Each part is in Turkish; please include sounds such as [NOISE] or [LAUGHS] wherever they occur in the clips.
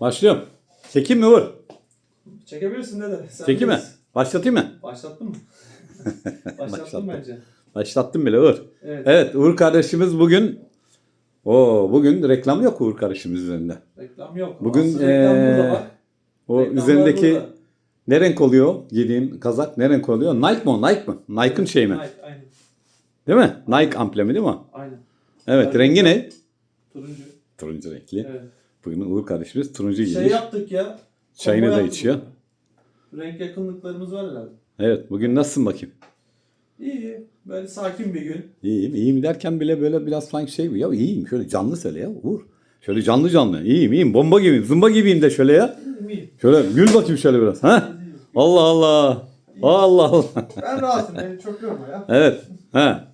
Başlıyorum. Çekeyim mi Uğur? Çekebilirsin dede. Sen Çekeyim mi? bilirsin. Başlatayım mı? Başlattın mı? [LAUGHS] Başlattım Başlattım. bence. Başlattım bile Uğur. Evet. Evet Uğur kardeşimiz bugün o bugün reklam yok Uğur kardeşimiz üzerinde. Reklam yok. Bugün, Asıl reklam eee, burada bak. O Reklamlar üzerindeki burada. ne renk oluyor? Giydiğin kazak ne renk oluyor? Nike mi o? Nike mi? Nike'ın şeyi mi? Nike, Aynen. Değil mi? Nike amblemi değil mi? Aynen. Evet. Evet. Rengi ne? Turuncu. Turuncu renkli. Evet. Bugün Uğur kardeşimiz turuncu Şey giymiş. yaptık ya. Çayını da içiyor. Renk yakınlıklarımız var herhalde. Evet. Bugün nasılsın bakayım? İyi. Böyle sakin bir gün. İyiyim. İyiyim derken bile böyle biraz sanki şey ya iyiyim. Şöyle canlı söyle ya Uğur. Şöyle canlı canlı. İyiyim iyiyim. Bomba gibiyim. Zımba gibiyim de şöyle ya. İyiyim iyiyim. Şöyle gül bakayım şöyle biraz. Ha? Allah Allah. Allah Allah. Ben rahatım. Beni çok yorma ya. Evet. Ha.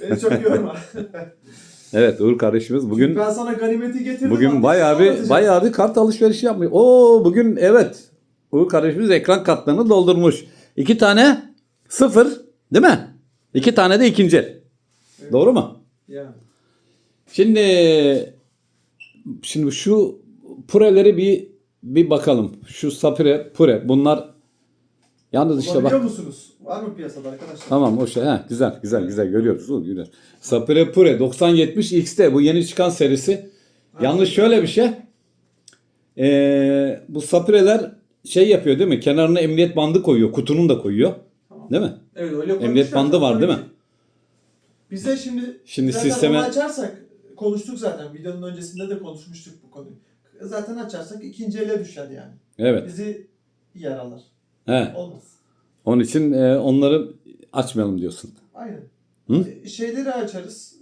Beni çok yorma. [LAUGHS] Evet Uğur kardeşimiz bugün ben sana ganimeti getirdim. bugün bayağı bir bayağı bir kart alışverişi yapmış. Oo bugün evet. Uğur kardeşimiz ekran kartlarını doldurmuş. İki tane sıfır değil mi? İki tane de ikinci. Evet. Doğru mu? Yani. Şimdi şimdi şu pureleri bir bir bakalım. Şu sapire, pure bunlar yalnız işte bak. musunuz? Var mı piyasada arkadaşlar? Tamam o şey. Ha, güzel güzel güzel görüyoruz. O, güzel. Sapire Pure 9070 XT bu yeni çıkan serisi. Yalnız şöyle bir şey. Ee, bu Sapire'ler şey yapıyor değil mi? Kenarına emniyet bandı koyuyor. Kutunun da koyuyor. Tamam. Değil mi? Evet öyle Emniyet bandı var değil mi? Bize şimdi Şimdi zaten sisteme- açarsak konuştuk zaten. Videonun öncesinde de konuşmuştuk bu konuyu. Zaten açarsak ikinci ele düşer yani. Evet. Bizi yer alır. He. Olmaz. Onun için e, onları açmayalım diyorsun. Aynen. Hı? E, Şeyleri açarız.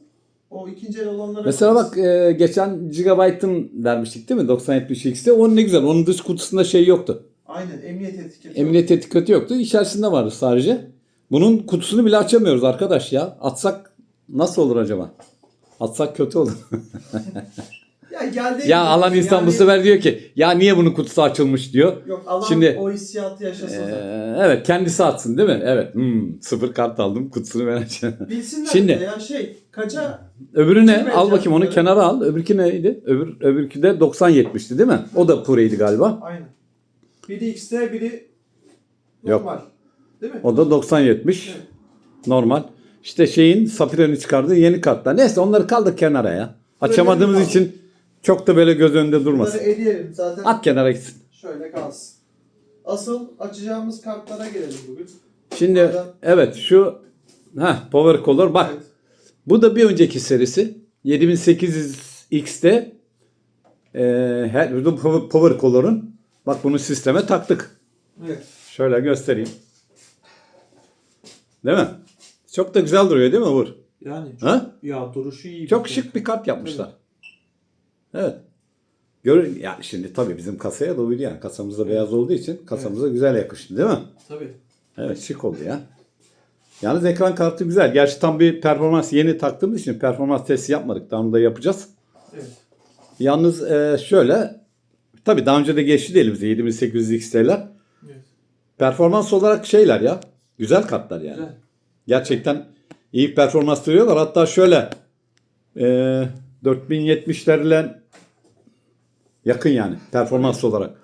O ikinci el olanları Mesela açarız. bak e, geçen Gigabyte'ın dermiştik değil mi? 9070 XT. O ne güzel. Onun dış kutusunda şey yoktu. Aynen emniyet etiketi. Emniyet etiketi yoktu. İçerisinde vardı sadece. Bunun kutusunu bile açamıyoruz arkadaş ya. Atsak nasıl olur acaba? Atsak kötü olur. [LAUGHS] Ya geldi. ya alan insan bu sefer diyor ki ya niye bunun kutusu açılmış diyor. Yok alan Şimdi- o hissiyatı yaşasın. Zaten. evet kendisi atsın değil mi? Evet. Hmm, sıfır kart aldım. Kutusunu ben açacağım. [LAUGHS] Bilsinler Şimdi- ya şey kaça Öbürü ne? Al bakayım onu verecek? kenara al. Öbürkü neydi? Öbür, öbürkü de 90-70'ti değil mi? O da Pure'ydi galiba. aynen. Biri X'te biri Yok. normal. Değil mi? O da 90-70. Evet. Normal. İşte şeyin Sapire'nin çıkardığı yeni kartlar. Neyse onları kaldık kenara ya. Açamadığımız Böyle bir için çok da böyle göz önünde Bunları durmasın. eleyelim zaten. At kenara gitsin. Şöyle kalsın. Asıl açacağımız kartlara gelelim bugün. Şimdi Oradan- evet şu ha Power Color bak. Evet. Bu da bir önceki serisi. 7800 X'te e, her Power- Color'un bak bunu sisteme taktık. Evet. Şöyle göstereyim. Değil mi? Çok da güzel duruyor değil mi Uğur? Yani Ha? ya duruşu iyi. Çok bir şık bir kart yapmışlar. Evet. Görün yani şimdi tabii bizim kasaya da uydu yani. Kasamızda beyaz olduğu için kasamıza güzel yakıştı değil mi? Tabii. Evet şık oldu ya. Yalnız ekran kartı güzel. Gerçi tam bir performans yeni taktığımız için performans testi yapmadık. Daha onu da yapacağız. Evet. Yalnız e, şöyle tabii daha önce de geçti de elimize 7800 XT'ler. evet. Performans olarak şeyler ya. Güzel kartlar yani. Güzel. Gerçekten iyi performans veriyorlar. Hatta şöyle e, 4070'lerle yakın yani performans olarak.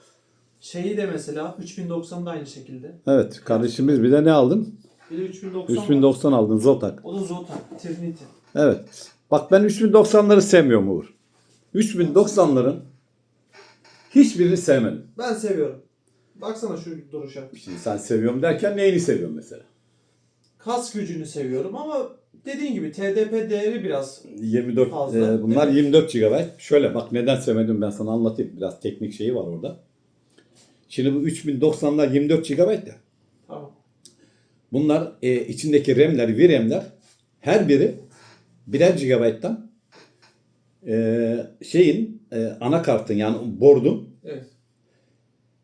Şeyi de mesela 3090 da aynı şekilde. Evet kardeşimiz bir de ne aldın? Bir de 3090 var. 3090 aldın Zotac. O da Zotac, Trinity. Evet. Bak ben 3090'ları sevmiyorum Uğur. 3090'ların hiçbirini sevmedim. Ben seviyorum. Baksana şu duruşa. Şimdi sen seviyorum derken neyini seviyorsun mesela? Kas gücünü seviyorum ama dediğin gibi TDP değeri biraz 24 Fazla, e, bunlar değil 24 GB. Şöyle bak neden sevmedim ben sana anlatayım. Biraz teknik şeyi var orada. Şimdi bu 3090'lar 24 GB ya. tamam. Bunlar e, içindeki RAM'ler, VRAM'ler her biri birer GB'dan e, şeyin e, anakartın yani board'un Evet.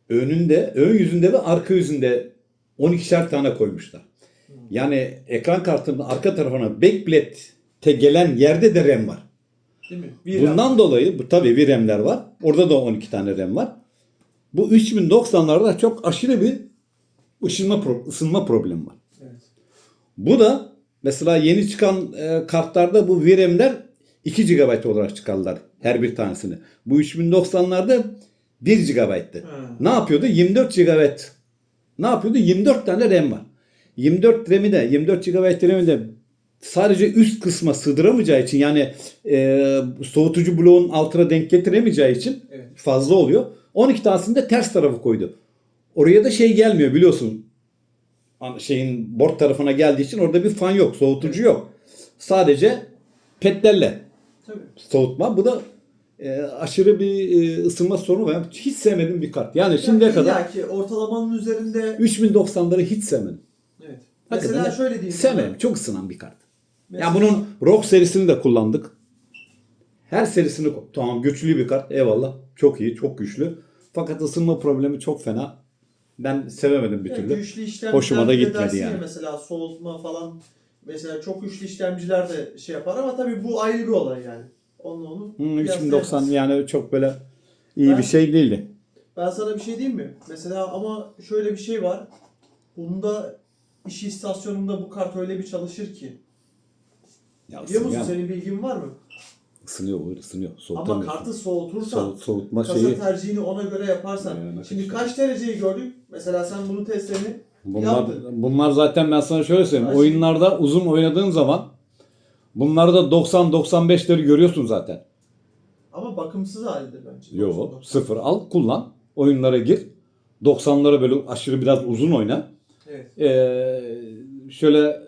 önünde, ön yüzünde ve arka yüzünde 12'şer tane koymuşlar. Yani ekran kartının arka tarafına backplate'e gelen yerde de RAM var. Değil mi? Bir Bundan dolayı bu tabii VRAM'ler var. Orada da 12 tane RAM var. Bu 3090'larda çok aşırı bir ısınma, pro- ısınma problemi var. Evet. Bu da mesela yeni çıkan e, kartlarda bu VRAM'ler 2 GB olarak çıkardılar her bir tanesini. Bu 3090'larda 1 GB'tı. Ne yapıyordu? 24 GB. Ne yapıyordu? 24 tane RAM var. 24 RAM'i de 24 GB RAM'i de sadece üst kısma sığdıramayacağı için yani e, soğutucu bloğun altına denk getiremeyeceği için Evet. fazla oluyor. 12 tanesini de ters tarafı koydu. Oraya da şey gelmiyor biliyorsun. Şeyin board tarafına geldiği için orada bir fan yok, soğutucu yok. Sadece petlerle Tabii. soğutma. Bu da e, aşırı bir e, ısınma sorunu var. Hiç sevmediğim bir kart. Yani şimdiye Yani kadar ortalamanın üzerinde 3090'ları hiç sevmedim. Hakikaten Mesela de şöyle diyeyim. Sevmedim. sana. Çok ısınan bir kart. Mesela- Ya bunun Rock serisini de kullandık. Her serisini tamam güçlü bir kart eyvallah. Çok iyi, çok güçlü. Fakat ısınma problemi çok fena. Ben sevemedim bir Yani türlü. güçlü işlemciler Hoşuma da gitmedi yani. Mesela soğutma falan. Mesela çok güçlü işlemciler de şey yapar ama tabii bu ayrı bir olay yani. Onunla onu Hmm, kıyaslayamazsın. 3090 yani çok böyle iyi Ben- bir şey değildi. Ben sana bir şey diyeyim mi? Mesela ama şöyle bir şey var. Bunda iş istasyonunda bu kart öyle bir çalışır ki. Ya Biliyor musun? ısınıyor, Senin bilgin var mı? ısınıyor, olur, ısınıyor. Ama Soğutamıyorsun. kartı soğutursan, Soğut- soğutma kasa şeyi. tercihini ona göre yaparsan. Yani Şimdi işte. kaç dereceyi gördük? Mesela sen bunun testlerini Bunlar, yaptın. bunlar zaten ben sana şöyle söyleyeyim. Kaç? Oyunlarda uzun oynadığın zaman bunlarda 90-95'leri görüyorsun zaten. Ama bakımsız halidir bence. Yo 90. sıfır al kullan. Oyunlara gir. 90'lara böyle aşırı biraz uzun oyna. Evet. Ee, şöyle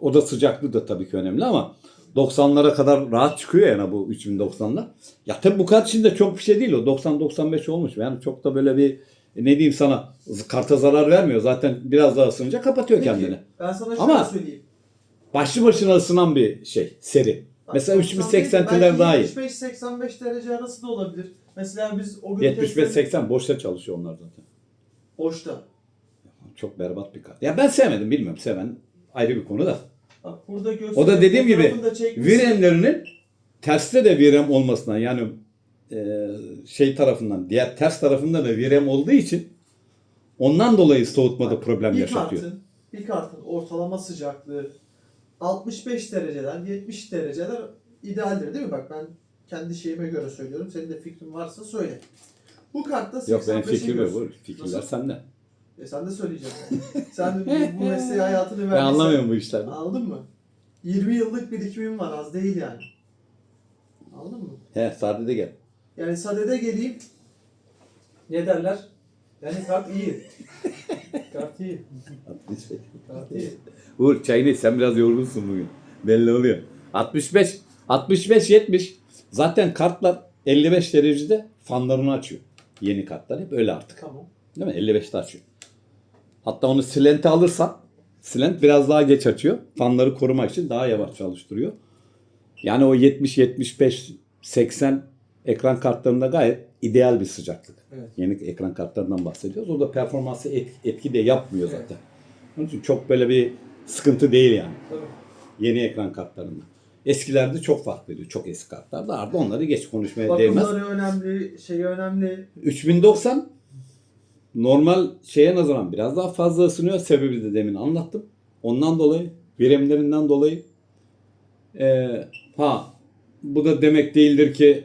oda sıcaklığı da tabii ki önemli ama 90'lara kadar rahat çıkıyor yani bu 3090'lar. Ya tabii bu kart için de çok bir şey değil o. 90-95 olmuş. Yani çok da böyle bir ne diyeyim sana karta zarar vermiyor. Zaten biraz daha ısınınca kapatıyor Peki, kendini. ben sana şöyle Ama- söyleyeyim. Başlı başına ısınan bir şey seri. Bak, Mesela 95, 3080'tiler daha iyi. Belki 75-85 derece arası da olabilir. Mesela biz o gün testleri 75-80 boşta çalışıyor onlar zaten. boşta. Çok berbat bir kart. Ya ben sevmedim bilmiyorum. Seven ayrı bir konu da. Bak burada. O da dediğim gibi. VRAM'lerinin terste de VRAM olmasından yani e, şey tarafından diğer ters tarafında da VRAM olduğu için ondan dolayı soğutmada Bak, problem bir yaşatıyor. Kartın, bir kartın ortalama sıcaklığı 65 dereceden 70 dereceler idealdir değil mi? Bak ben kendi şeyime göre söylüyorum. Senin de fikrin varsa söyle. Bu kartta 85'i Yok benim fikrim yok. Fikirler sende. E sen de söyleyeceksin. sen de bu, bu mesleği hayatını verdiysen. Ben anlamıyorum bu işlerden. Anladın mı? 20 yıllık birikimim var az değil yani. Anladın mı? He sade de gel. Yani sadede geleyim. Ne derler? Yani kart iyi. kart iyi. Kart iyi. Uğur çayını iç, sen biraz yorgunsun bugün. Belli oluyor. 65, 65, 70. Zaten kartlar 55 derecede fanlarını açıyor. Yeni kartlar hep öyle artık. Tamam. Değil mi? 55'te açıyor. Hatta onu silente alırsan silent biraz daha geç açıyor. Fanları korumak için daha yavaş çalıştırıyor. Yani o 70, 75, 80 ekran kartlarında gayet ideal bir sıcaklık. Evet. Yeni ekran kartlarından bahsediyoruz. O da performansı et- etki de yapmıyor Evet. zaten. Onun için çok böyle bir sıkıntı değil yani. Tabii. Yeni ekran kartlarında. Eskilerde çok farklıydı. Çok eski kartlarda. Arada onları geç konuşmaya değmez. Bakımları önemli, şeyi önemli. 3090 normal şeye nazaran biraz daha fazla ısınıyor. Sebebi de demin anlattım. Ondan dolayı, VRAM'lerinden dolayı. Ee, ha bu da demek değildir ki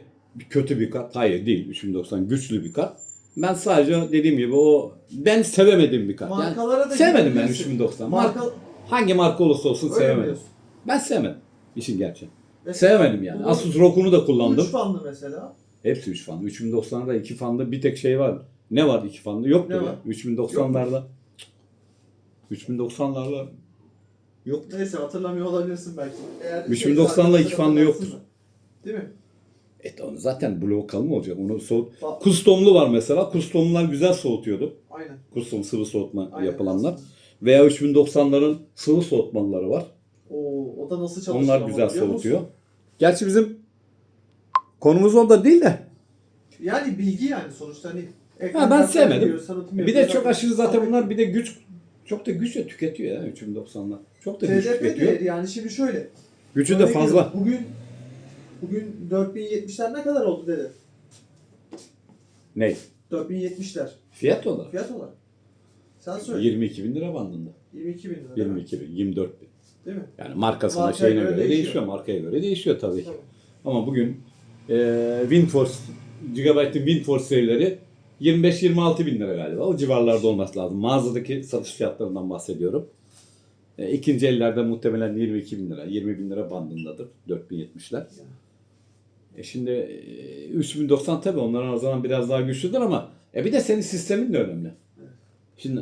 kötü bir kart. Hayır değil. 3090 güçlü bir kart. Ben sadece dediğim gibi o ben sevemedim bir. Yani Markalara da sevmedim ben gidebilirsin. 3090. Marka... Marka, hangi marka olursa olsun Öyle sevemedim. diyorsun? Ben sevmedim. İşin gerçeği. Mesela Sevemedim yani. Asus ROG'unu da kullandım. Üç fanlı mesela. Hepsi 3 fanlı. 3090'da 2 fanlı bir tek şey var. Ne var 2 fanlı? Yoktur Ne ya. var? 3090'larda 3090'larda yok. Neyse hatırlamıyor olabilirsin belki. Eğer 3090'la iki fanlı yoktur. Değil mi? Et onu zaten blok kalın mı olacak? Onu soğut. Fa- Kustomlu var mesela. Kustomlular güzel soğutuyordu. Aynen. Kustom sıvı soğutma Aynen. yapılanlar. Veya 3090'ların sıvı soğutmalıları var. O, o da nasıl çalışıyor? Onlar ama güzel biliyor musun? soğutuyor. Gerçi bizim konumuz orada değil de. Yani bilgi yani sonuçta hani Ha, ben sevmedim. geliyor, tanıtım Bir de çok aşırı zaten bunlar bir de güç çok da güç de tüketiyor ya 3090'lar. Çok da güç TDP tüketiyor. değeri yani şimdi şöyle. Gücü de fazla. Bugün bugün 4070'ler ne kadar oldu dedi? Ne? 4070'ler Fiyat olarak. fiyat olarak. Sen söyle. 22 bin lira bandında. 22 bin lira. değil mi? 22 bin, 24 bin. Değil mi? Yani markasına Markaya şeyine göre göre, değişiyor. değişiyor. Markaya göre değişiyor tabii ki. Ama bugün e, WindForce, Gigabyte'in WindForce serileri 25-26 bin lira galiba. O civarlarda olması lazım. Mağazadaki satış fiyatlarından bahsediyorum. E, ikinci ellerde muhtemelen 22 bin lira, 20 bin lira bandındadır. 4070'ler. E şimdi e, 3090 tabii onların o zaman biraz daha güçlüdür ama e bir de senin sistemin de önemli. Şimdi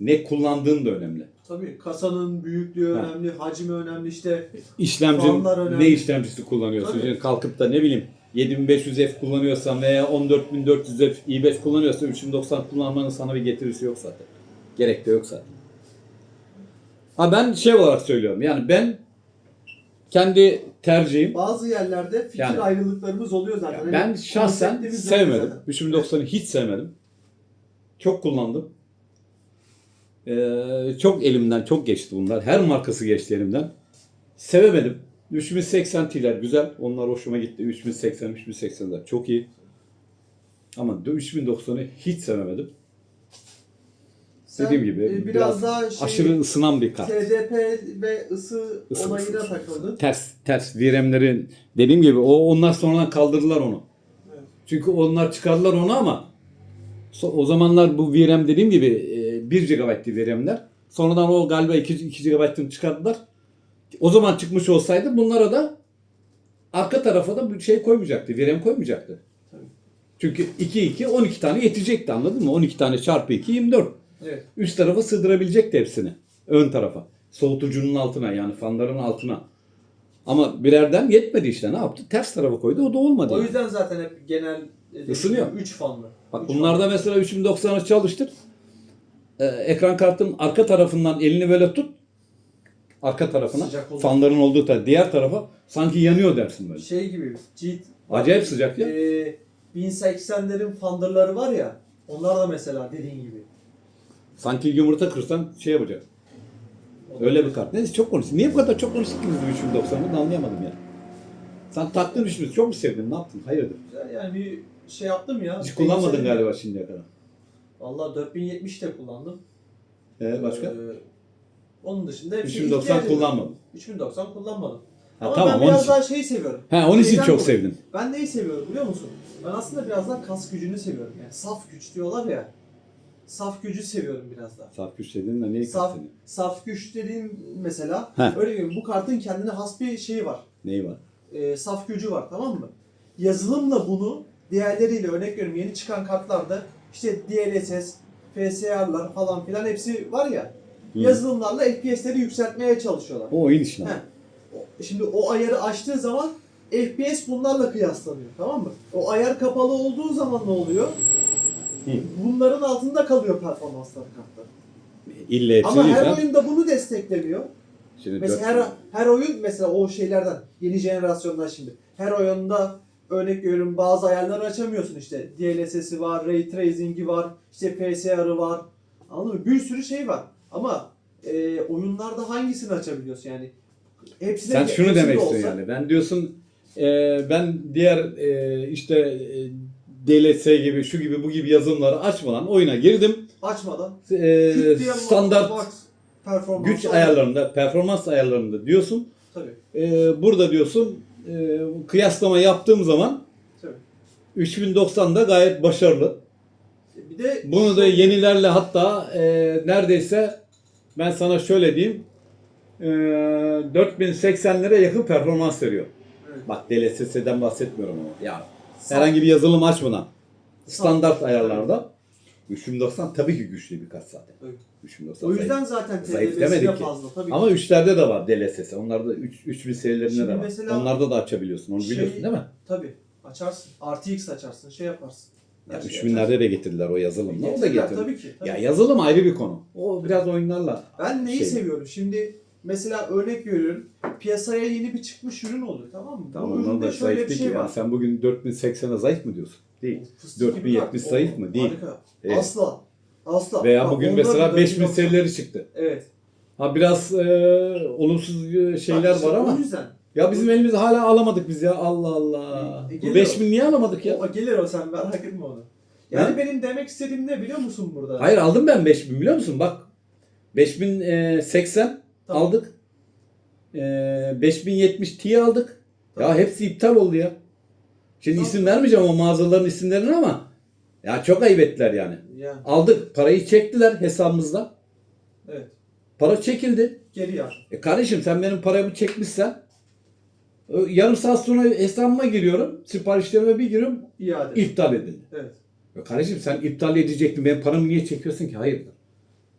ne kullandığın da önemli. Tabii kasanın büyüklüğü Ha. önemli, hacmi önemli işte. İşlemci Fanlar önemli. ne işlemcisi kullanıyorsun? Tabii. Şimdi kalkıp da ne bileyim 7500F kullanıyorsan veya 14400F i5 kullanıyorsan 3090 kullanmanın sana bir getirisi yok zaten. Gerek de yok zaten. Ha ben şey olarak söylüyorum. Yani ben kendi tercihim Bazı yerlerde fikir Yani- ayrılıklarımız oluyor zaten. Ya Hani ben şahsen sevmedim. zaten. 3090'ı hiç sevmedim. Çok kullandım. Ee, çok elimden çok geçti bunlar. Her markası geçti elimden. Sevemedim. 3080 Ti'ler güzel. Onlar hoşuma gitti. 3080, 3080'ler çok iyi. Ama 3090'ı hiç sevemedim. Sen, Dediğim gibi e, biraz, biraz daha şey, Aşırı ısınan bir kart. TDP ve ısı, Isı, olayına ısı. takıldın. Ters ters VRAM'lerin dediğim gibi o onlar sonradan kaldırdılar onu. Evet. Çünkü onlar çıkardılar onu ama o zamanlar bu VRAM dediğim gibi e, 1 GB'tı VRAM'ler. Sonradan o galiba 2, 2 GB'ını çıkarttılar. O zaman çıkmış olsaydı bunlara da arka tarafa da bir şey koymayacaktı. VRAM koymayacaktı. Tabii. Çünkü 2 2 12 tane yetecekti anladın mı? 12 tane çarpı 2 24. Evet. Üst tarafa sığdırabilecekti hepsini. Ön tarafa. Soğutucunun altına yani fanların altına. Ama birerden yetmedi işte ne yaptı? Ters tarafa koydu o da olmadı. O yani. yüzden zaten hep genel Isınıyor. 3 fanlı. Bak Üç bunlarda fanlı. mesela 3090'ı çalıştır. Ee, ekran kartının arka tarafından elini böyle tut. Arka tarafına. Sıcak olur. Fanların olduğu taraf. Diğer tarafa sanki yanıyor dersin böyle. şey gibi Jeet Acayip sıcak ya. e, 1080'lerin fandırları var ya onlar da mesela dediğin gibi. Sanki yumurta kırsan şey yapacak. Öyle bir kart. Neyse çok konuştuk. Niye bu kadar çok konuştuk ki biz bu 3090'ı da anlayamadım ya. Sen taktın düşündün. Çok mu sevdin? Ne yaptın? Hayırdır? Güzel yani bir şey yaptım ya. Hiç kullanmadın Benim galiba şimdiye kadar. Valla 4070 de kullandım. Ee, başka? Ee, onun dışında hep 3090 kullanmadın. 3090 kullanmadım. Ha, Ama tamam ben onun biraz için. daha şeyi seviyorum. Ha, onun için Şeyden çok dolayı. sevdin. Ben neyi seviyorum biliyor musun? Ben aslında biraz daha kas gücünü seviyorum. Yani saf güç diyorlar ya. Saf gücü seviyorum biraz daha. Saf güç dediğin de neyi Saf, kastediyorsun? saf güç dediğim mesela Heh. öyle diyeyim bu kartın kendine has bir şeyi var. Neyi var? Ee, saf gücü var tamam mı? Yazılımla bunu diğerleriyle örnek veriyorum yeni çıkan kartlarda işte DLSS, FSR'lar falan filan hepsi var ya. Hı. Yazılımlarla FPS'leri yükseltmeye çalışıyorlar. O oyun işine. Şimdi o ayarı açtığı zaman FPS bunlarla kıyaslanıyor tamam mı? O ayar kapalı olduğu zaman ne oluyor? Hı. Bunların altında kalıyor performansları kartlar. İlle hepsi Ama değil her ha. oyunda bunu desteklemiyor. Şimdi Mesela her, her oyun mesela o şeylerden yeni jenerasyondan şimdi her oyunda örnek veriyorum bazı ayarları açamıyorsun işte DLSS'i var, Ray Tracing'i var, işte PSR'ı var. Anladın mı? Bir sürü şey var. Ama e, oyunlarda hangisini açabiliyorsun yani? Hepsine, Sen şunu demek olsa- istiyorsun yani. Ben diyorsun e, ben diğer e, işte e, DLS gibi şu gibi bu gibi yazılımları açmadan oyuna girdim. Açmadan E, standart performans güç ayarlarında, performans ayarlarında diyorsun. Tabii. E, burada diyorsun e, kıyaslama yaptığım zaman Tabii. 3090'da gayet başarılı. De Bunu da yenilerle hatta e, neredeyse ben sana şöyle diyeyim e, 4080'lere yakın performans veriyor. Evet. Bak DLSS'den bahsetmiyorum ama. Ya herhangi bir yazılım açmadan standart ayarlarda 3090 tabii ki güçlü bir kart zaten. Evet. 3090 o zayıf. yüzden zaten Zayıf demedik ki. fazla tabii. Ama 3'lerde de var DLSS. Onlarda 3 3000 serilerinde de var. Onlarda da açabiliyorsun. Onu şey- biliyorsun değil mi? Tabii. Açarsın. RTX açarsın. Şey yaparsın. Yani şeyi 3000'lerde açarsın. de getirdiler o yazılımla. O da Getirirler, getirdi. Tabii ki. tabii Ya ki. yazılım ayrı bir konu. O biraz oyunlarla. Ben neyi şey- seviyorum? Şimdi mesela örnek veriyorum. Piyasaya yeni bir çıkmış ürün oluyor tamam mı? Tamam Bu onlar üründe da şöyle zayıf bir değil şey ki. var. Sen bugün 4080'e zayıf mı diyorsun? Değil. Fıstık gibi 4070 kart. zayıf Oo, mı? Değil. Harika. Evet. Asla. Asla. Veya Bak, bugün mesela da 5000 bir- serileri çıktı. Evet. Ha biraz e, olumsuz e, şeyler Bak işte var ama. O yüzden. Ya bizim elimizde hala alamadık biz ya. Allah Allah. E, Bu gelir 5000 niye alamadık ya? O gelir o sen merak etme onu. Yani Ha? benim demek istediğim ne biliyor musun burada? Hayır aldım ben 5000 biliyor musun? Bak 5080 Tamam. aldık. E, 5070 Ti aldık. Ya Tamam. hepsi iptal oldu ya. Şimdi Tamam. isim vermeyeceğim o mağazaların isimlerini ama Ya çok ayıp ettiler yani. Yani Aldık parayı çektiler hesabımızdan. evet. Para çekildi. Geri ya. E kardeşim sen benim paramı çekmişsen e, yarım saat sonra hesabıma giriyorum. Siparişlerime bir giriyorum. İade. iptal edildi. Evet. Ya kardeşim sen iptal edecektin. Benim paramı niye çekiyorsun ki? Hayırdır?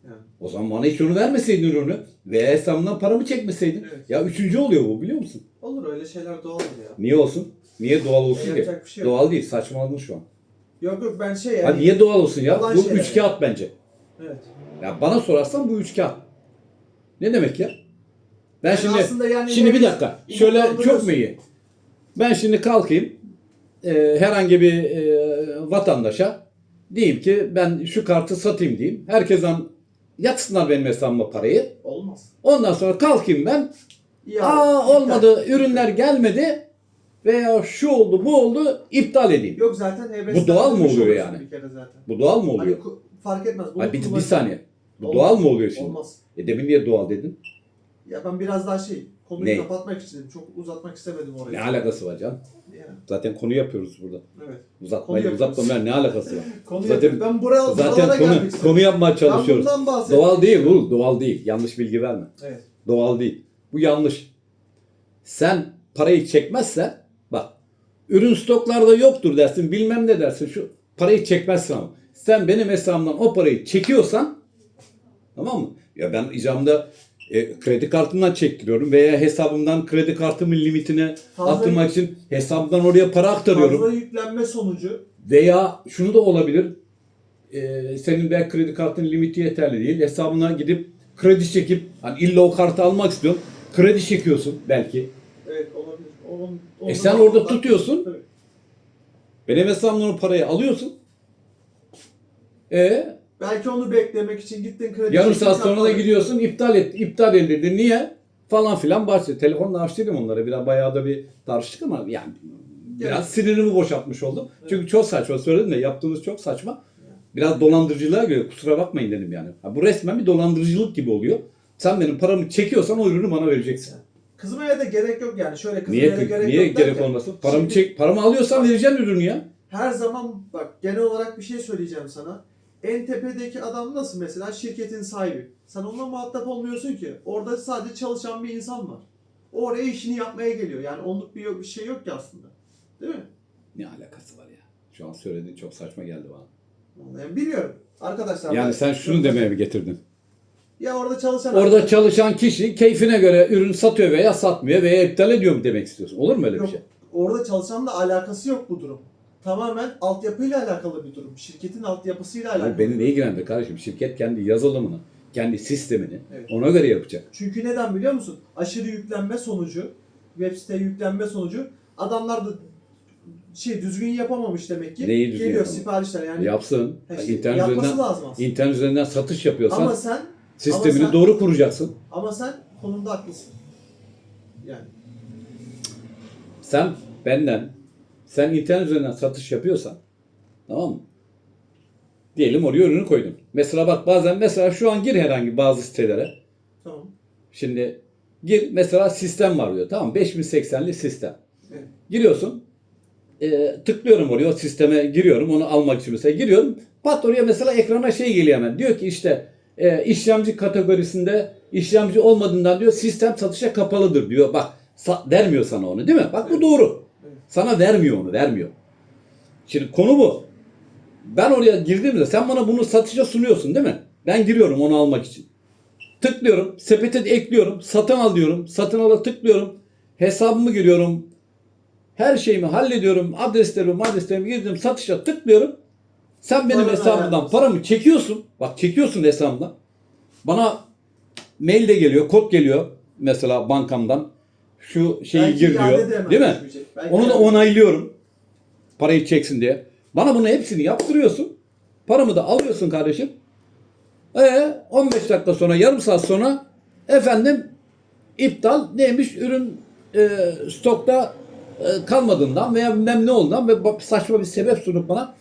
Yani. O zaman bana hiç onu vermeseydin ürünü. Veya hesabımdan paramı çekmeseydin. Evet. Ya üçüncü oluyor bu biliyor musun? Olur öyle şeyler doğaldır ya. Niye olsun? Niye doğal olsun ki? Yapacak bir şey yok. Doğal değil. Saçmaladın şu an. Yok yok ben şey yani. Ha niye doğal olsun ya? Olan Bu şeyler. üç kağıt bence. Evet. Ya bana sorarsan bu üç kağıt. Ne demek ya? Ben Yani şimdi yani şimdi bir dakika. Şöyle çok mu iyi? Ben şimdi kalkayım e, herhangi bir e, vatandaşa diyeyim ki ben şu kartı satayım diyeyim. Herkesten yatsınlar benim hesabıma parayı. Olmaz. Ondan sonra kalkayım ben. İade. Aa İptal. olmadı ürünler gelmedi veya şu oldu bu oldu iptal edeyim. Yok zaten heves. Bu doğal mı oluyor yani? Bir kere zaten. Bu doğal mı Hani oluyor? ku- fark etmez. Ay bir, bir saniye. Bu Olmaz. doğal mı oluyor şimdi? Olmaz. E demin niye doğal dedin? Ya ben biraz daha şey konuyu Ne? kapatmak istedim. Çok uzatmak istemedim orayı. Ne alakası var canım? Yani, Zaten konu yapıyoruz burada. evet. Uzatmayla Konu yapıyoruz. ne alakası var? [LAUGHS] Konu Zaten- ben buraya Zaten konu, istedim. konu yapmaya Ben çalışıyoruz. bundan Doğal değil bu. Doğal değil. Yanlış bilgi verme. Evet. Doğal değil. Bu yanlış. Sen parayı çekmezsen bak ürün stoklarda yoktur dersin bilmem ne dersin şu parayı çekmezsin ama sen benim hesabımdan o parayı çekiyorsan tamam mı? Ya ben icamda e, kredi kartımdan çektiriyorum veya hesabımdan kredi kartımın limitine Fazla- attırmak için hesabımdan oraya para aktarıyorum. Fazla yüklenme sonucu Veya şunu da olabilir. Ee, senin de kredi kartının limiti yeterli değil. Hesabına gidip kredi çekip hani illa o kartı almak istiyorsun. Kredi çekiyorsun belki. evet olabilir. Onun, E onun- sen orada tutuyorsun. Tabii. Benim hesabımdan o parayı alıyorsun. E Belki onu beklemek için gittin kredi yarım saat sonra da gidiyorsun iptal et, iptal edildi. Niye? Falan filan bahsediyor. Telefonla açtıydım onlara. Biraz bayağı da bir tartıştık ama yani biraz Evet. sinirimi boşaltmış oldum. Çünkü çok saçma söyledim de yaptığınız çok saçma. Biraz dolandırıcılığa göre kusura bakmayın dedim yani. Ha, bu resmen bir dolandırıcılık gibi oluyor. Sen benim paramı çekiyorsan o ürünü bana vereceksin. Kızmaya da gerek yok yani. Şöyle kızmaya Niye da gerek niye yok gerek derken, olmasın? Paramı şimdi çek paramı alıyorsan vereceksin ürünü ya. Her zaman bak genel olarak bir şey söyleyeceğim sana. En tepedeki adam nasıl mesela? Şirketin sahibi. Sen onunla muhatap olmuyorsun ki. Orada sadece çalışan bir insan var. O oraya işini yapmaya geliyor. Yani onluk bir, bir şey yok ki aslında. Değil mi? Ne alakası var ya? Şu an söylediğin çok saçma geldi bana. Vallahi biliyorum. Arkadaşlar. Yani ben- sen şunu demeye mi getirdin? Ya orada çalışan Orada çalışan kişi keyfine göre ürün satıyor veya satmıyor veya iptal ediyor mu demek istiyorsun? Olur mu öyle bir Yok. şey? Orada çalışanla alakası yok bu durum. Tamamen altyapıyla alakalı bir durum. Şirketin altyapısıyla alakalı. Yani beni ne ilgilendirir kardeşim? Şirket kendi yazılımını, kendi sistemini Evet. ona göre yapacak. Çünkü neden biliyor musun? Aşırı yüklenme sonucu, web site yüklenme sonucu adamlar da şey düzgün yapamamış demek ki. Neyi düzgün Geliyor siparişler yani. Yapsın. Ha işte internet üzerinden, lazım aslında. internet üzerinden satış yapıyorsan Ama sen sistemini ama sen- doğru kuracaksın. ama sen konumda haklısın. Yani Sen benden, sen internet üzerinden satış yapıyorsan tamam mı? Diyelim oraya ürünü koydun. Mesela bak bazen mesela şu an gir herhangi bazı sitelere. tamam. Şimdi gir mesela sistem var diyor. Tamam mı? 5080'li sistem. Evet. Giriyorsun. e, tıklıyorum oraya o sisteme giriyorum onu almak için mesela giriyorum. Pat oraya mesela ekrana şey geliyor hemen. Diyor ki işte e, işlemci kategorisinde işlemci olmadığından diyor sistem satışa kapalıdır diyor. Bak vermiyor sana onu değil mi? Bak bu Evet. doğru. Sana vermiyor onu vermiyor. Şimdi konu bu. Ben oraya girdiğimde sen bana bunu satışa sunuyorsun değil mi? Ben giriyorum onu almak için. Tıklıyorum, sepete ekliyorum, satın al diyorum, satın ala tıklıyorum, hesabımı giriyorum, her şeyimi hallediyorum, adreslerimi, adreslerimi girdim, satışa tıklıyorum. Sen benim Paranı hesabımdan paramı çekiyorsun, bak çekiyorsun hesabımdan. Bana mail de geliyor, kod geliyor mesela bankamdan. Şu şeyi Belki gir iade diyor, de hemen değil mi? düşmeyecek. Belki Onu da iade- onaylıyorum. Parayı çeksin diye. Bana bunu hepsini yaptırıyorsun. Paramı da alıyorsun kardeşim. E 15 dakika sonra, yarım saat sonra efendim iptal neymiş ürün e, stokta e, kalmadığından veya bilmem ne olduğundan ve bak- saçma bir sebep sunup bana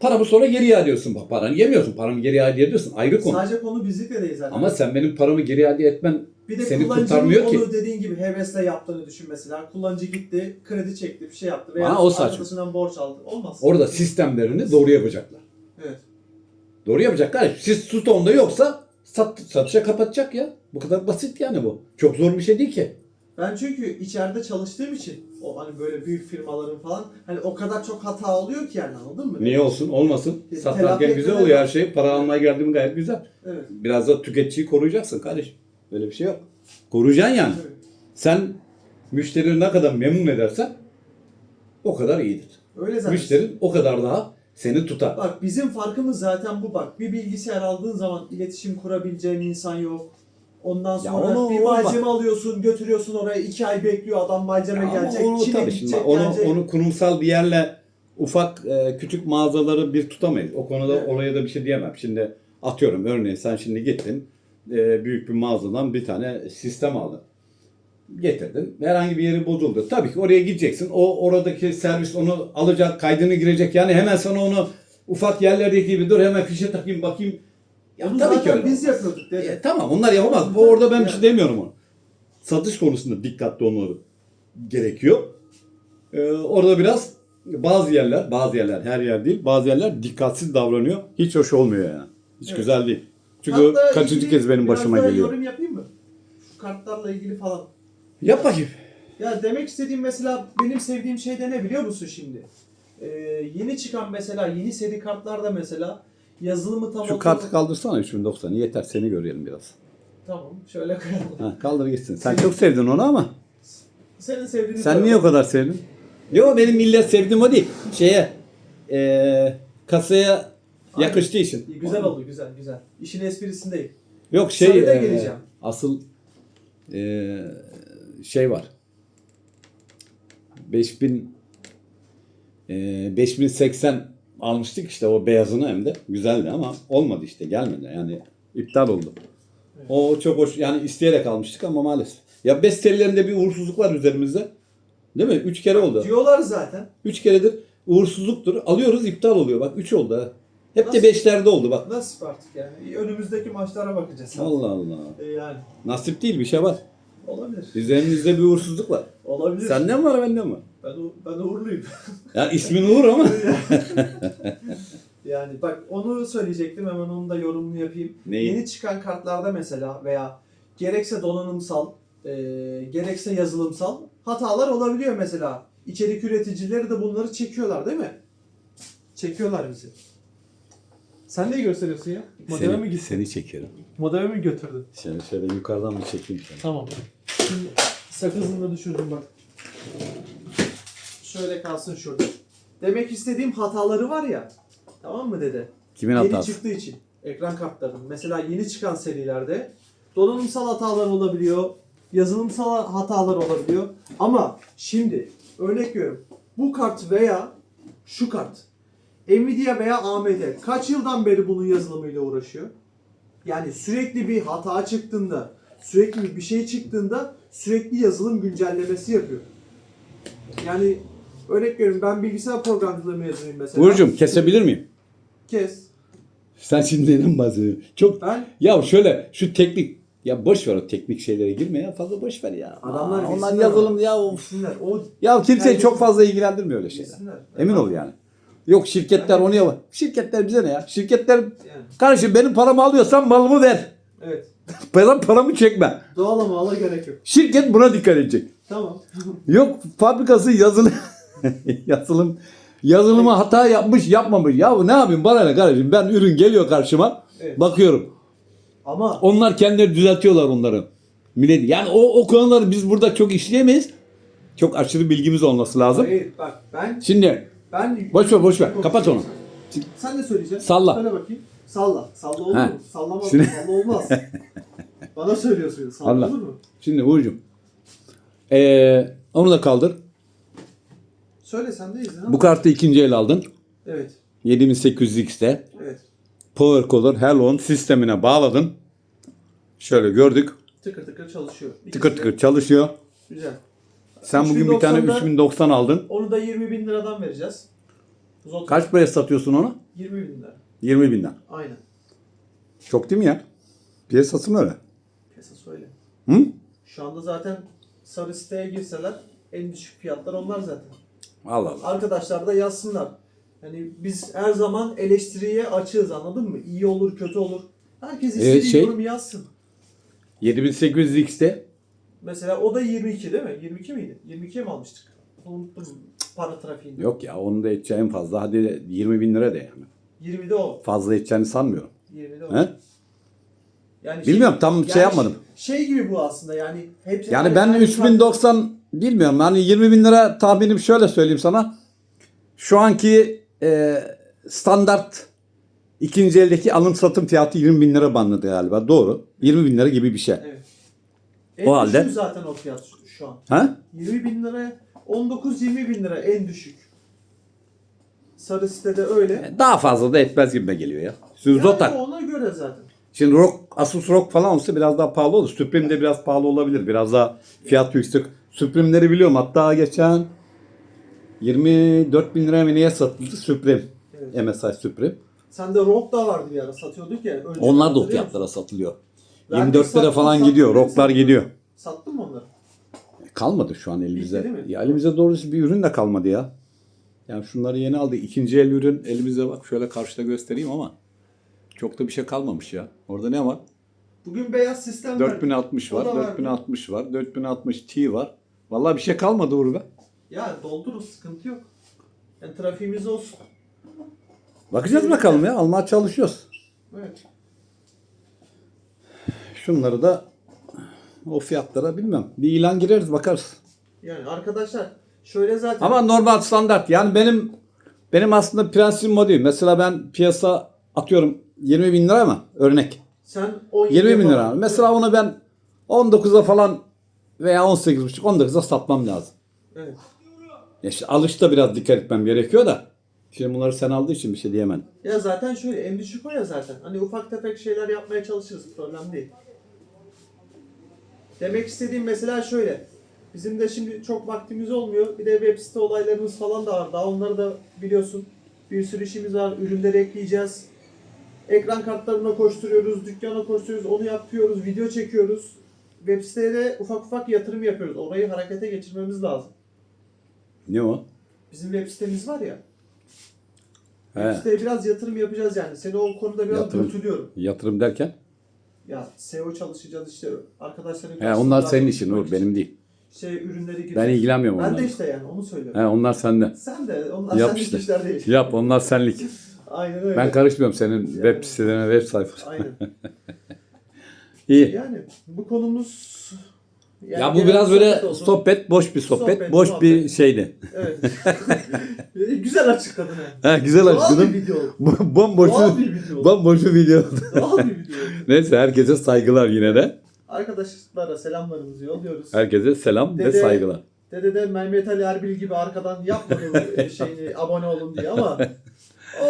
paramı sonra geri iade ediyorsun. Bak paranı yemiyorsun. Paramı geri iade ediyorsun. Ayrı konu. Sadece konu bizlikle değil zaten. Ama sen benim paramı geri iade etmen bir de seni kullanıcının kurtarmıyor ki. onu dediğin gibi hevesle yaptığını düşün mesela. Kullanıcı gitti, kredi çekti, bir şey yaptı veya Bana o saçma. arkadaşından borç aldı. Olmaz. orada sistemlerini doğru yapacaklar. Evet. Doğru yapacak kardeş. Siz stoğunda yoksa sat, satışa kapatacak ya. Bu kadar basit yani bu. Çok zor bir şey değil ki. Ben çünkü içeride çalıştığım için o hani böyle büyük firmaların falan hani o kadar çok hata oluyor ki yani anladın mı? Niye olsun? Olmasın. E, Satarken güzel oluyor her şey. Para almaya geldiğim gayet güzel. Evet. Biraz da tüketiciyi koruyacaksın kardeş. Böyle bir şey yok. Koruyacaksın yani. Sen müşterini ne kadar memnun edersen o kadar iyidir. Öyle zaten. Müşterin o kadar daha seni tutar. Bak bizim farkımız zaten bu bak. Bir bilgisayar aldığın zaman iletişim kurabileceğin insan yok. Ondan Ya sonra onu- bir bak- malzeme alıyorsun, götürüyorsun oraya iki ay bekliyor adam malzeme Ama gelecek, onu Çin'e tabii şimdi gidecek, onu, gelecek. onu kurumsal bir yerle ufak e, küçük mağazaları bir tutamayız. O konuda Evet. olaya da bir şey diyemem. Şimdi atıyorum örneğin sen şimdi gittin e, büyük bir mağazadan bir tane sistem aldın. Getirdin. Herhangi bir yeri bozuldu. Tabii ki oraya gideceksin. O oradaki servis onu alacak, kaydını girecek. Yani hemen sana onu ufak yerlerdeki gibi dur hemen fişe takayım bakayım. Ya Onu tabii ki öyle. biz yapıyorduk dedi. E, tamam onlar yapamaz. Bu orada ben bir şey demiyorum onu. Satış konusunda dikkatli olmaları gerekiyor. E, orada biraz bazı yerler, bazı yerler her yer değil, bazı yerler dikkatsiz davranıyor. Hiç hoş olmuyor yani. Hiç Evet. güzel değil. Çünkü Kartla kaçıncı ilgili kez benim biraz başıma daha geliyor. yorum yapayım mı? Şu kartlarla ilgili falan. Yap bakayım. Ya demek istediğim mesela benim sevdiğim şey de ne biliyor musun şimdi? Ee, yeni çıkan mesela yeni seri kartlarda mesela yazılımı tam Şu kartı kaldırsana 3090'ı yeter seni görelim biraz. Tamam şöyle koyalım. Ha, kaldır gitsin. Sen çok sevdin onu ama. Senin sevdiğini Sen niye o kadar sevdin? Yok benim millet sevdiğim o değil. Şeye e, kasaya. Yakıştığı için. İyi, Güzel oldu güzel güzel. İşin esprisindeyim. Yok şey Sarıda e, geleceğim. asıl e, şey var. 5000 e, 5080 almıştık işte o beyazını hem de güzeldi ama olmadı işte gelmedi yani iptal oldu. O çok hoş yani isteyerek almıştık ama maalesef. Ya bestelilerinde bir uğursuzluk var üzerimizde. Değil mi? Üç kere oldu. Diyorlar zaten. Üç keredir uğursuzluktur. Alıyoruz iptal oluyor. Bak üç oldu ha. Hep de Nasıl? beşlerde oldu bak. Nasip artık yani. Önümüzdeki maçlara bakacağız. Allah Allah. E, yani Nasip değil bir şey var. olabilir. Üzerimizde bir uğursuzluk var. Olabilir. Sende mi var bende mi? Ben, ben uğurluyum. Ya ismin Uğur ama. [LAUGHS] Yani bak onu söyleyecektim hemen onu da yorumunu yapayım. Neyi? Yeni çıkan kartlarda mesela veya gerekse donanımsal e, gerekse yazılımsal hatalar olabiliyor mesela. İçerik üreticileri de bunları çekiyorlar değil mi? Çekiyorlar bizi. Sen neyi gösteriyorsun ya? Modeme mi Seni, gitsin? seni çekiyorum. Modeme mi götürdün? Şöyle, şöyle yukarıdan bir çekeyim seni. Tamam. Şimdi sakızını da düşürdüm bak. Şöyle kalsın şurada. Demek istediğim hataları var ya. Tamam mı dede? Kimin yeni hatası? çıktığı için ekran kartlarının mesela yeni çıkan serilerde donanımsal hatalar olabiliyor, yazılımsal hatalar olabiliyor. Ama şimdi örnek veriyorum. Bu kart veya şu kart Nvidia veya AMD kaç yıldan beri bunun yazılımıyla uğraşıyor? Yani sürekli bir hata çıktığında, sürekli bir şey çıktığında sürekli yazılım güncellemesi yapıyor. Yani örnek veriyorum ben bilgisayar programcılığı mezunuyum mesela. Uğur'cum kesebilir miyim? Kes. Sen şimdi neden bahsediyorsun? Çok Ben ya şöyle şu teknik ya boş ver o teknik şeylere girme ya fazla boş ver ya. Adamlar Aa, onlar yazılım ya of. Bilsinler. O Ya kimseyi çok fazla ilgilendirmiyor öyle şeyler. bilsinler. Emin ol yani. Yok şirketler onu yapar. Şirketler bize ne ya? Şirketler kardeşim benim paramı alıyorsan malımı ver. evet. [LAUGHS] Benim paramı çekme. Doğal ama ala gerek yok. Şirket buna dikkat edecek. Tamam. [LAUGHS] Yok fabrikası yazılım [LAUGHS] yazılım yazılıma hata yapmış yapmamış. Ya ne yapayım bana ne kardeşim ben ürün geliyor karşıma Evet. bakıyorum. Ama Onlar kendileri düzeltiyorlar onları. Millet yani o, o konuları biz burada çok işleyemeyiz. Çok aşırı bilgimiz olması lazım. hayır bak ben Şimdi ben boş ver boş ver kapat onu. Sen ne söyleyeceksin? Salla. Söyle bakayım. Salla. Salla olur Ha. mu? Sallama Şimdi- salla olmaz. [LAUGHS] Bana söylüyorsun. Salla Allah. olur mu? Şimdi Uğur'cum. Ee, onu da kaldır. Söyle sen deyiz. Ha? Bu kartı ikinci el aldın. Evet. 7800X'te. Evet. Power Color Hello sistemine bağladın. Şöyle gördük. Tıkır tıkır çalışıyor. İkisi Tıkır de tıkır çalışıyor. Güzel. Sen bugün bir tane 3090'da 3090 aldın. Onu da 20 bin liradan vereceğiz. Zot Kaç paraya satıyorsun onu? 20 bin lira. 20 binden. Aynen. Çok değil mi ya? Piyasası mı öyle? Piyasası öyle. Hı? Şu anda zaten sarı siteye girseler en düşük fiyatlar onlar zaten. Allah Allah. Arkadaşlar da yazsınlar. Yani biz her zaman eleştiriye açığız anladın mı? İyi olur, kötü olur. Herkes Ee, istediği şey- yorum yazsın. 7800X'te Mesela o da 22 değil mi? 22 miydi? 22'ye mi almıştık? Unuttum para trafiğinde. yok ya onun da edeceği en fazla hadi 20 bin lira de yani. 20'de o. Fazla edeceğini sanmıyorum. 20'de o. He? Yani Bilmiyorum, tam şey yapmadım. Şey, şey gibi bu aslında yani. Hepsi Yani ben 3090 bilmiyorum. Yani 20 bin lira tahminim şöyle söyleyeyim sana. Şu anki e, standart ikinci eldeki alım satım fiyatı 20 bin lira bandında galiba. Doğru. 20 bin lira gibi bir şey. Evet. En O halde- zaten o fiyat şu- an. Ha? 20 bin liraya 19-20 bin lira en düşük. Sarı sitede öyle. Daha fazla da etmez gibime geliyor ya. Şimdi Yani Zotac. ona göre zaten. Şimdi Rock, Asus Rock falan olsa biraz daha pahalı olur. Supreme de biraz pahalı olabilir. Biraz daha fiyat yüksek. Supreme'leri biliyorum. Hatta geçen 24 bin liraya neye satıldı Supreme. Evet. MSI Supreme. Sende Rock da vardı bir ara satıyorduk ya. Onlar da o fiyatlara satılıyor. Ben 24 de lira falan gidiyor. sattım. gidiyor. Sattın mı onları? Kalmadı şu an elimizde. Bitti? Ya elimizde doğrusu bir ürün de kalmadı ya. Yani şunları yeni aldık. İkinci el ürün elimizde bak şöyle karşıda göstereyim ama çok da bir şey kalmamış ya. Orada ne var? Bugün beyaz sistem var. 4060 O var, var. 4060 var, 4060 Ti var. Vallahi bir şey kalmadı be. Ya doldururuz sıkıntı yok. Yani trafiğimiz olsun. Bakacağız bakalım ya. Almaya çalışıyoruz. Evet. Şunları da o fiyatlara bilmem. Bir ilan gireriz bakarız. Yani arkadaşlar şöyle zaten Ama normal standart. Yani benim benim aslında prensibim o değil. Mesela ben piyasa atıyorum 20 bin lira mı? Örnek. sen 17 20 bin lira. Mesela onu ben 19'a falan veya 18,5 19'a satmam lazım. Evet. Ya işte alışta biraz dikkat etmem gerekiyor da. Şimdi bunları sen aldığı için bir şey diyemem. Ya zaten şöyle en düşük o ya zaten. Hani ufak tefek şeyler yapmaya çalışırız. Problem değil. Demek istediğim mesela şöyle. Bizim de şimdi çok vaktimiz olmuyor. Bir de web site olaylarımız falan da var. Daha onları da biliyorsun. Bir sürü işimiz var. Ürünleri ekleyeceğiz. Ekran kartlarına koşturuyoruz. Dükkana koşturuyoruz. Onu yapıyoruz. Video çekiyoruz. Web siteye ufak ufak yatırım yapıyoruz. Orayı harekete geçirmemiz lazım. Ne o? Bizim web sitemiz var ya. He. Web siteye biraz yatırım yapacağız yani. Seni o konuda biraz Yatırım. dürtülüyorum. Yatırım derken? Ya SEO çalışacağız işte arkadaşların He, onlar senin işin Uğur, benim değil. Şey ürünleri girecek. Ben ilgilenmiyorum Ben onlarla. de işte yani onu söylüyorum. He, onlar sende. Sen de onlar Yap senlik işte. işler değil. Yap onlar senlik. [LAUGHS] Aynen öyle. Ben karışmıyorum senin web sitelerine, web sayfasına. Aynen. [LAUGHS] İyi. Yani bu konumuz yani ya bu biraz bir böyle sohbet sohbet, boş bir sohbet, Sohbet, boş bir muhabbet. şeydi. Evet. [LAUGHS] Güzel açıkladın ha. Ha, güzel Doğal bir açıkladım. video. oldu. bomboş, Doğal bir video. oldu. bomboş bir video. oldu. Doğal bir video. oldu. [LAUGHS] Neyse herkese saygılar yine de. Arkadaşlara selamlarımızı yolluyoruz. Herkese selam ve Dede- saygılar. Dede de Mehmet Ali Erbil gibi arkadan yapmadı [LAUGHS] şeyini abone olun diye ama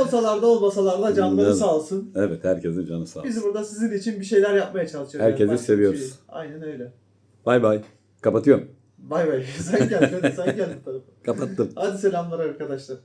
olsalar da olmasalar da canları sağ olsun. Evet herkesin canı sağ olsun. Biz burada sizin için bir şeyler yapmaya çalışıyoruz. Herkesi bir seviyoruz. şey değil. Aynen öyle. Bay bay. Kapatıyorum. Bay bay. [LAUGHS] Sen gel. Sen gel bu tarafa. Kapattım. Hadi selamlar arkadaşlar.